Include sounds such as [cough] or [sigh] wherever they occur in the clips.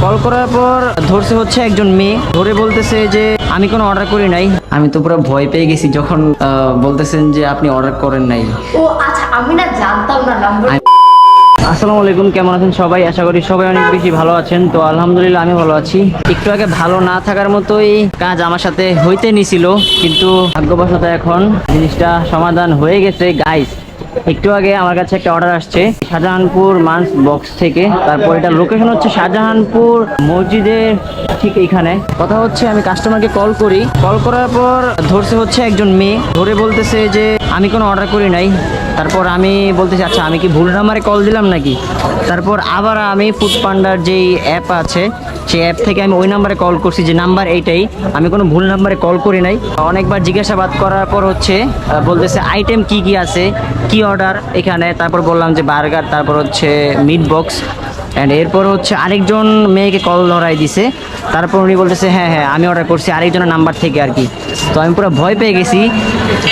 Call করার পর ধরছে হচ্ছে একজন মেয়ে। ধরে বলতেছে যে আমি কোনো অর্ডার করি নাই। আমি তো পুরো ভয় পেয়ে গেছি যখন আহ, বলতেছেন যে আপনি অর্ডার করেন নাই। ও আচ্ছা আমি না জানতাম না নাম্বার আসসালামু আলাইকুম কেমন আছেন সবাই? আশা করি সবাই অনেক বেশি ভালো আছেন। তো আলহামদুলিল্লাহ আমি ভালো আছি। একটু আগে ভালো না থাকার মতোই কাজ আমার সাথে হইতে নিছিল কিন্তু ভাগ্যবশত এখন জিনিসটা সমাধান হয়ে গেছে গাইস একটু আগে আমার কাছে একটা অর্ডার আসছে, শাহজাহানপুর মান্স বক্স থেকে। তারপর এটা লোকেশন হচ্ছে শাহজাহানপুর মসজিদের ঠিক এখানে কথা হচ্ছে, আমি কাস্টমারকে কল করি। কল করার পর ধরছে হচ্ছে একজন মেয়ে। ধরে বলতেছে যে, আমি কোনো অর্ডার করি নাই। তারপর আমি বলতেছি আচ্ছা আমি কি ভুল নাম্বারে কল দিলাম নাকি? তারপর আবার আমি ফুড পান্ডার যেই অ্যাপ আছে, সেই অ্যাপ থেকে আমি ওই নাম্বারে কল করছি, যে নাম্বার এইটাই। আমি কোনো ভুল নাম্বারে কল করি নাই। অনেকবার জিজ্ঞাসাবাদ করার পর হচ্ছে বলতেছে আইটেম কি কি আছে, কি অর্ডার এখানে? তারপর বললাম যে বার্গার তারপর হচ্ছে মিট বক্স অ্যান্ড এরপর হচ্ছে আরেকজন মেয়েকে কল ধরাই দিছে। তারপর উনি বলতেছে হ্যাঁ হ্যাঁ আমি অর্ডার করছি আরেকজনের নাম্বার থেকে আর কি তো আমি পুরো ভয় পেয়ে গেছি।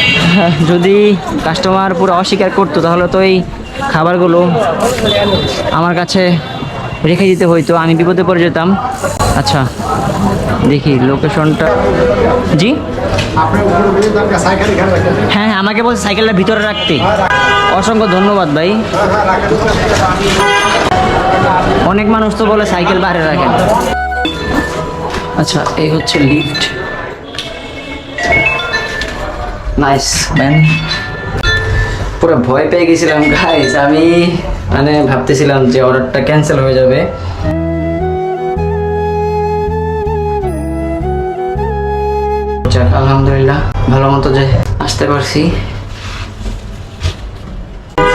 [laughs] যদি কাস্টমার পুরো অস্বীকার করতো, তাহলে তো এই খাবারগুলো আমার কাছে রেখে দিতে হইতো। আমি বিপদে পড়ে যেতাম। আচ্ছা দেখি লোকেশনটা জি? হ্যাঁ হ্যাঁ আমাকে বলছে সাইকেলটা ভিতরে রাখতে। অসংখ্য ধন্যবাদ ভাই। অনেক মানুষ তো বলে সাইকেল বাইরে রাখেন। আচ্ছা এই হচ্ছে লিফট নাইস ম্যান পুরো ভয় পেয়ে গেছিলাম গাইস আমি মানে ভাবতেছিলাম যে অর্ডারটা ক্যান্সেল হয়ে যাবে। যাক আলহামদুলিল্লাহ ভালো মতো যে আসতে পারছি।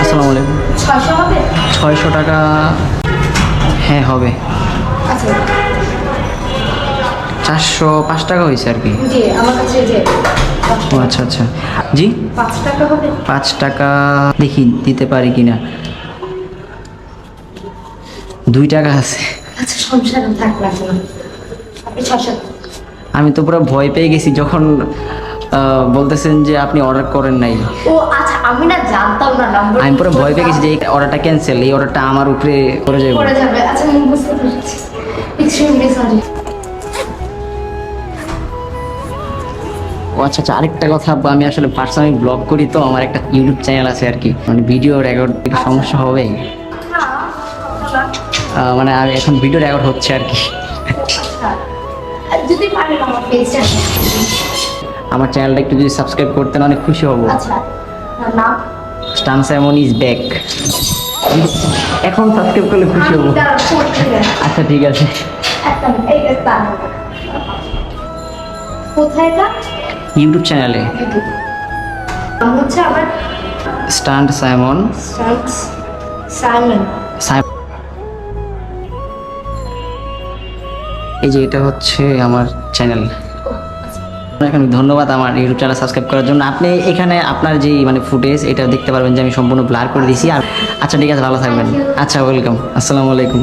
আসসালামু আলাইকুম। ছয়শো ছয়শো টাকা হ্যাঁ হবে। আচ্ছা। চারশো পাঁচ টাকা হয়েছে আর কি। ও আচ্ছা আচ্ছা। জি? পাঁচ টাকা হবে? পাঁচ টাকা দেখি দিতে পারি কিনা। দুই টাকা আছে। আচ্ছা না আমি তো পুরো ভয় পেয়ে গেছি যখন বলতেছেন যে আপনি অর্ডার করেন নাই। ও আচ্ছা আমি না জানতাম না নাম্বার আমি পুরো ভয় পেয়ে গেছি যে এই অর্ডারটা ক্যান্সেল এই অর্ডারটা আমার উপরে করে যাবে। পড়ে যাবে। আচ্ছা আমি বুঝতে পেরেছি। এক্সট্রিমলি সরি ও আচ্ছা আচ্ছা আরেকটা কথা আমি আসলে পার্সোনালি ব্লগ করি তো আমার একটা ইউটিউব চ্যানেল আছে আর কি। মানে ভিডিও রেকর্ড সমস্যা হবে। মানে আমি এখন ভিডিও রেকর্ড হচ্ছে আর কি। আচ্ছা। যদি পারেন আমার পেজটা আমার চ্যানেলটা একটু যদি সাবস্ক্রাইব করতেন অনেক খুশি হব। আচ্ছা নাম? স্টান সাইমন ইজ ব্যাক এখন সাবস্ক্রাইব করলে খুশি হব। আচ্ছা ঠিক আছে। কোথায় এটা? ইউটিউব চ্যানেলে হচ্ছে আমার স্টান্ট সাইমন সাইমন এই যে এটা হচ্ছে আমার চ্যানেল এখন ধন্যবাদ আমার ইউটিউব চ্যানেল সাবস্ক্রাইব করার জন্য। আপনি এখানে আপনার যে মানে ফুটেজ এটা দেখতে পারবেন যে আমি সম্পূর্ণ ব্লার করে দিয়েছি। আর আচ্ছা ঠিক আছে, ভালো থাকবেন। আচ্ছা ওয়েলকাম আসসালামু আলাইকুম।